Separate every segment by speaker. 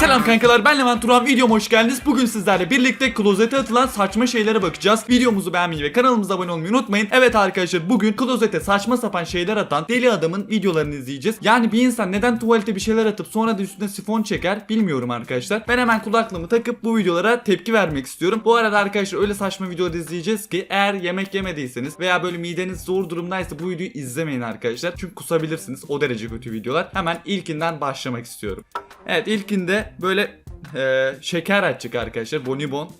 Speaker 1: Selam kankalar ben Levent Turan videoma hoş geldiniz. Bugün sizlerle birlikte klozete atılan saçma şeylere bakacağız. Videomuzu beğenmeyi ve kanalımıza abone olmayı unutmayın. Evet arkadaşlar bugün klozete saçma sapan şeyler atan deli adamın videolarını izleyeceğiz. Yani bir insan neden tuvalete bir şeyler atıp sonra da üstüne sifon çeker bilmiyorum arkadaşlar. Ben hemen kulaklığımı takıp bu videolara tepki vermek istiyorum. Bu arada arkadaşlar öyle saçma videolar izleyeceğiz ki eğer yemek yemediyseniz veya böyle mideniz zor durumdaysa bu videoyu izlemeyin arkadaşlar. Çünkü kusabilirsiniz o derece kötü videolar. Hemen ilkinden başlamak istiyorum. Evet ilkinde böyle e, şeker açık arkadaşlar bonibon.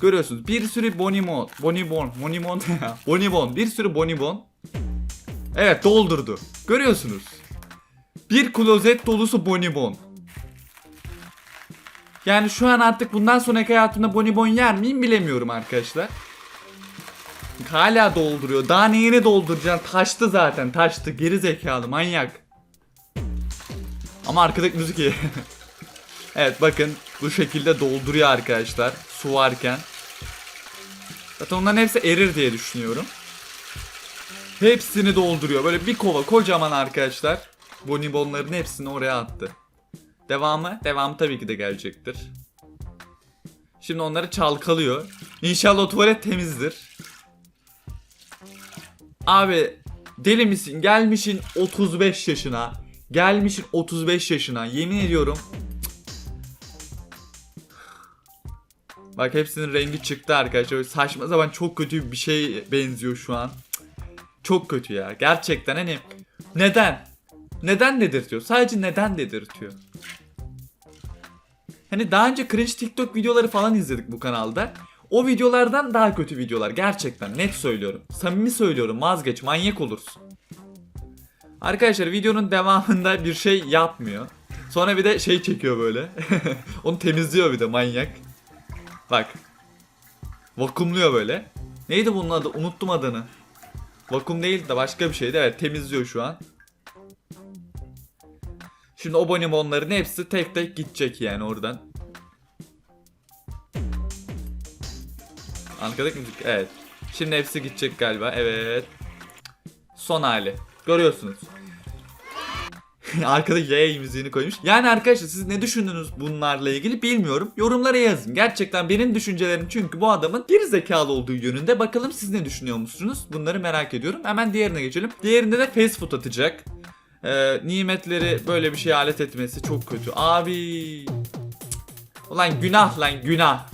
Speaker 1: Görüyorsunuz bir sürü bonibon, bonibon, bonibon, bonibon, bir sürü bonibon. Evet doldurdu. Görüyorsunuz. Bir klozet dolusu bonibon. Yani şu an artık bundan sonraki hayatımda bonibon yer miyim bilemiyorum arkadaşlar. Hala dolduruyor. Daha neyini dolduracaksın? Taştı zaten. Taştı. Geri zekalı manyak. Ama arkadaki müzik iyi. evet bakın bu şekilde dolduruyor arkadaşlar. Su varken. Zaten onların hepsi erir diye düşünüyorum. Hepsini dolduruyor. Böyle bir kova kocaman arkadaşlar. Bonibonların hepsini oraya attı. Devamı? Devamı tabii ki de gelecektir. Şimdi onları çalkalıyor. İnşallah tuvalet temizdir. Abi deli misin? Gelmişin 35 yaşına. Gelmişin 35 yaşına. Yemin ediyorum. Bak hepsinin rengi çıktı arkadaşlar. Saçma zaman çok kötü bir şey benziyor şu an. Çok kötü ya. Gerçekten hani neden? Neden dedirtiyor? Sadece neden dedirtiyor? Hani daha önce cringe TikTok videoları falan izledik bu kanalda. O videolardan daha kötü videolar gerçekten net söylüyorum. Samimi söylüyorum vazgeç manyak olursun. Arkadaşlar videonun devamında bir şey yapmıyor. Sonra bir de şey çekiyor böyle. Onu temizliyor bir de manyak. Bak. Vakumluyor böyle. Neydi bunun adı? Unuttum adını. Vakum değil de başka bir şeydi. Evet temizliyor şu an. Şimdi o bonibonların hepsi tek tek gidecek yani oradan. Arkadaki müzik evet. Şimdi hepsi gidecek galiba evet. Son hali. Görüyorsunuz. Arkada yay müziğini koymuş. Yani arkadaşlar siz ne düşündünüz bunlarla ilgili bilmiyorum. Yorumlara yazın. Gerçekten benim düşüncelerim çünkü bu adamın bir zekalı olduğu yönünde. Bakalım siz ne düşünüyor musunuz? Bunları merak ediyorum. Hemen diğerine geçelim. Diğerinde de fast food atacak. Ee, nimetleri böyle bir şey alet etmesi çok kötü. Abi. Ulan günah lan günah.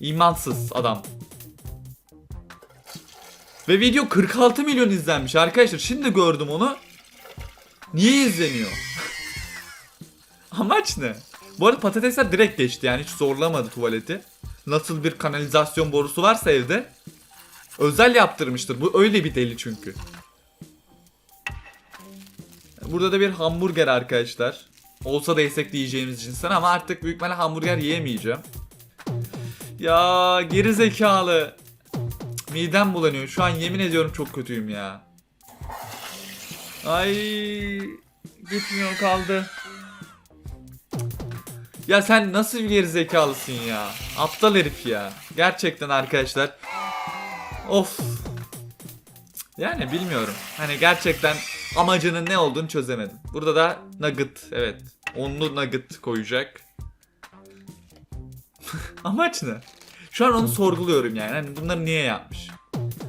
Speaker 1: İmansız adam. Ve video 46 milyon izlenmiş arkadaşlar. Şimdi gördüm onu. Niye izleniyor? Amaç ne? Bu arada patatesler direkt geçti yani hiç zorlamadı tuvaleti. Nasıl bir kanalizasyon borusu varsa evde özel yaptırmıştır. Bu öyle bir deli çünkü. Burada da bir hamburger arkadaşlar. Olsa da yesek diyeceğimiz cinsten ama artık büyük ihtimalle hamburger yiyemeyeceğim. Ya geri zekalı. Midem bulanıyor. Şu an yemin ediyorum çok kötüyüm ya. Ay gitmiyor kaldı. Ya sen nasıl bir geri zekalısın ya? Aptal herif ya. Gerçekten arkadaşlar. Of. Yani bilmiyorum. Hani gerçekten amacının ne olduğunu çözemedim. Burada da nugget evet. Onlu nugget koyacak. Amaç ne? Şu an onu sorguluyorum yani. Hani bunları niye yapmış?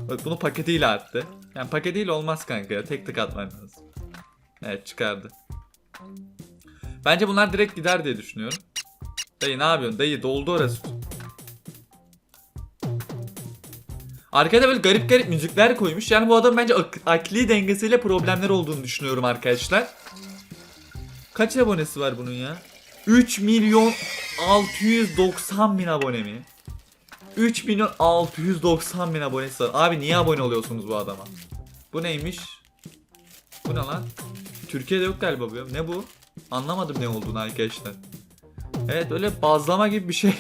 Speaker 1: Bak bunu paketiyle attı. Yani paketiyle olmaz kanka ya. Tek tek atman lazım. Evet çıkardı. Bence bunlar direkt gider diye düşünüyorum. Dayı ne yapıyorsun? Dayı doldu orası. Arkada böyle garip garip müzikler koymuş. Yani bu adam bence ak- akli dengesiyle problemler olduğunu düşünüyorum arkadaşlar. Kaç abonesi var bunun ya? 3 milyon 690 bin abone mi? 3 milyon 690 bin abonesi var. Abi niye abone oluyorsunuz bu adama? Bu neymiş? Bu ne lan? Türkiye'de yok galiba bu ya. Ne bu? Anlamadım ne olduğunu arkadaşlar. Evet öyle bazlama gibi bir şey.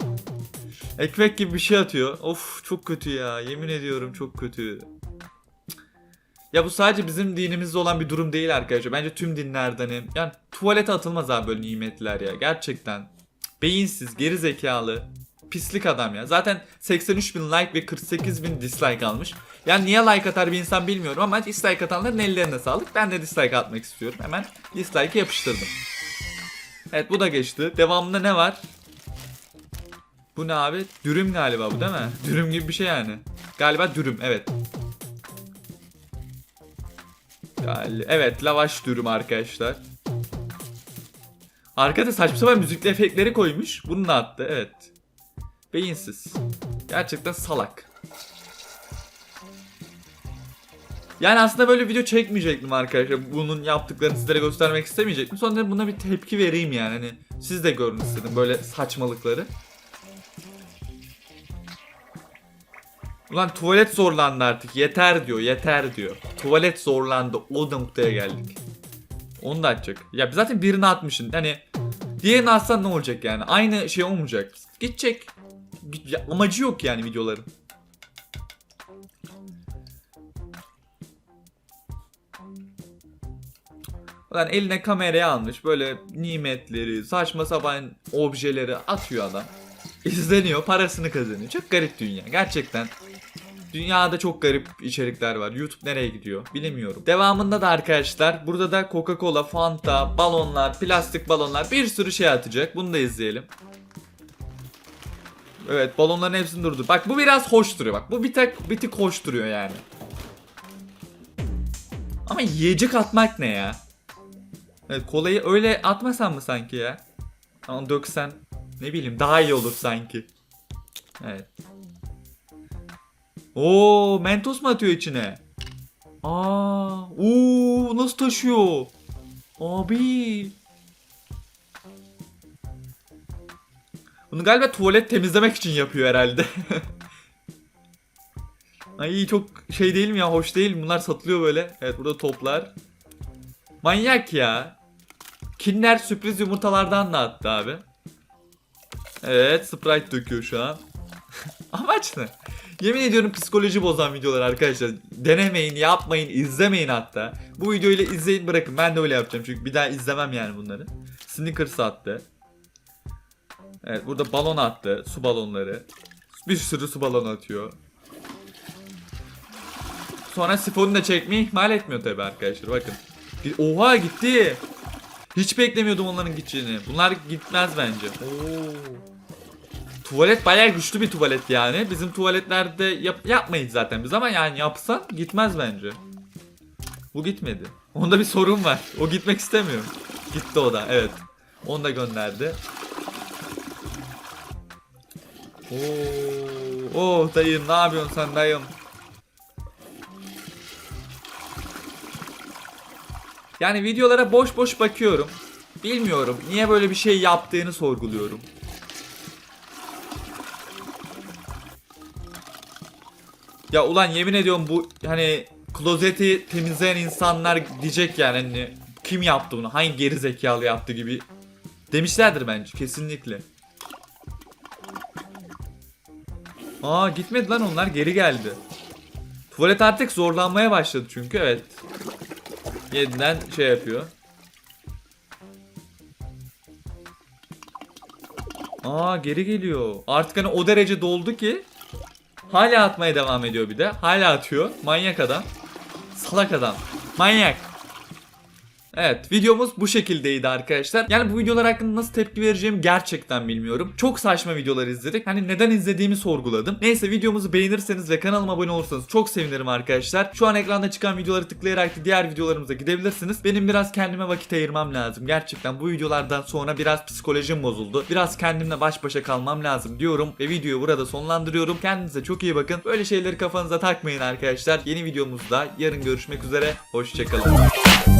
Speaker 1: Ekmek gibi bir şey atıyor. Of çok kötü ya. Yemin ediyorum çok kötü. Ya bu sadece bizim dinimizde olan bir durum değil arkadaşlar. Bence tüm dinlerden hem. Yani tuvalete atılmaz abi böyle nimetler ya. Gerçekten. Beyinsiz, geri zekalı. Pislik adam ya. Zaten 83 bin like ve 48 bin dislike almış. Yani niye like atar bir insan bilmiyorum ama dislike atanların ellerine sağlık. Ben de dislike atmak istiyorum. Hemen dislike'ı yapıştırdım. Evet bu da geçti. Devamında ne var? Bu ne abi? Dürüm galiba bu değil mi? Dürüm gibi bir şey yani. Galiba dürüm evet. Gal- Evet lavaş dürüm arkadaşlar. Arkada saçma sapan müzikli efektleri koymuş. Bunu da attı evet. Beyinsiz. Gerçekten salak. Yani aslında böyle video çekmeyecektim arkadaşlar. Bunun yaptıklarını sizlere göstermek istemeyecektim. Sonra buna bir tepki vereyim yani. Hani siz de görün istedim böyle saçmalıkları. Ulan tuvalet zorlandı artık. Yeter diyor, yeter diyor. Tuvalet zorlandı. O noktaya geldik. Onu da atacak. Ya zaten birini atmışsın. Hani diğerini atsan ne olacak yani? Aynı şey olmayacak. Gidecek. Ya amacı yok yani videoların. Ulan eline kamerayı almış böyle nimetleri, saçma sapan objeleri atıyor adam. İzleniyor, parasını kazanıyor. Çok garip dünya. Gerçekten Dünyada çok garip içerikler var. YouTube nereye gidiyor bilemiyorum. Devamında da arkadaşlar burada da Coca-Cola, Fanta, balonlar, plastik balonlar bir sürü şey atacak. Bunu da izleyelim. Evet balonların hepsini durdur. Bak bu biraz hoş duruyor bak. Bu bir tek bir tık hoş duruyor yani. Ama yiyecek atmak ne ya? Evet kolayı öyle atmasan mı sanki ya? Ama döksen ne bileyim daha iyi olur sanki. Evet. Oo, Mentos mu atıyor içine? Aa, oo, nasıl taşıyor? Abi. Bunu galiba tuvalet temizlemek için yapıyor herhalde. Ay çok şey değil mi ya hoş değil mi? Bunlar satılıyor böyle. Evet burada toplar. Manyak ya. Kinder sürpriz yumurtalardan da attı abi. Evet Sprite döküyor şu an. Amaç ne? Yemin ediyorum psikoloji bozan videolar arkadaşlar. Denemeyin, yapmayın, izlemeyin hatta. Bu videoyu izleyin bırakın. Ben de öyle yapacağım çünkü bir daha izlemem yani bunları. Snickers attı. Evet burada balon attı. Su balonları. Bir sürü su balonu atıyor. Sonra sifonu da çekmeyi ihmal etmiyor tabi arkadaşlar bakın. Oha gitti. Hiç beklemiyordum onların gideceğini. Bunlar gitmez bence. Oo. Tuvalet bayağı güçlü bir tuvalet yani. Bizim tuvaletlerde yap yapmayız zaten biz ama yani yapsan gitmez bence. Bu gitmedi. Onda bir sorun var. O gitmek istemiyor. Gitti o da evet. Onu da gönderdi. Oo, oh dayım ne yapıyorsun sen dayım? Yani videolara boş boş bakıyorum. Bilmiyorum niye böyle bir şey yaptığını sorguluyorum. Ya ulan yemin ediyorum bu hani klozeti temizleyen insanlar diyecek yani hani kim yaptı bunu? Hangi geri zekalı yaptı gibi demişlerdir bence kesinlikle. Aa gitmedi lan onlar geri geldi. Tuvalet artık zorlanmaya başladı çünkü evet. Yeniden şey yapıyor. Aa geri geliyor. Artık hani o derece doldu ki Hala atmaya devam ediyor bir de. Hala atıyor. Manyak adam. Salak adam. Manyak. Evet videomuz bu şekildeydi arkadaşlar. Yani bu videolar hakkında nasıl tepki vereceğimi gerçekten bilmiyorum. Çok saçma videolar izledik. Hani neden izlediğimi sorguladım. Neyse videomuzu beğenirseniz ve kanalıma abone olursanız çok sevinirim arkadaşlar. Şu an ekranda çıkan videoları tıklayarak diğer videolarımıza gidebilirsiniz. Benim biraz kendime vakit ayırmam lazım. Gerçekten bu videolardan sonra biraz psikolojim bozuldu. Biraz kendimle baş başa kalmam lazım diyorum. Ve videoyu burada sonlandırıyorum. Kendinize çok iyi bakın. Böyle şeyleri kafanıza takmayın arkadaşlar. Yeni videomuzda yarın görüşmek üzere. Hoşçakalın.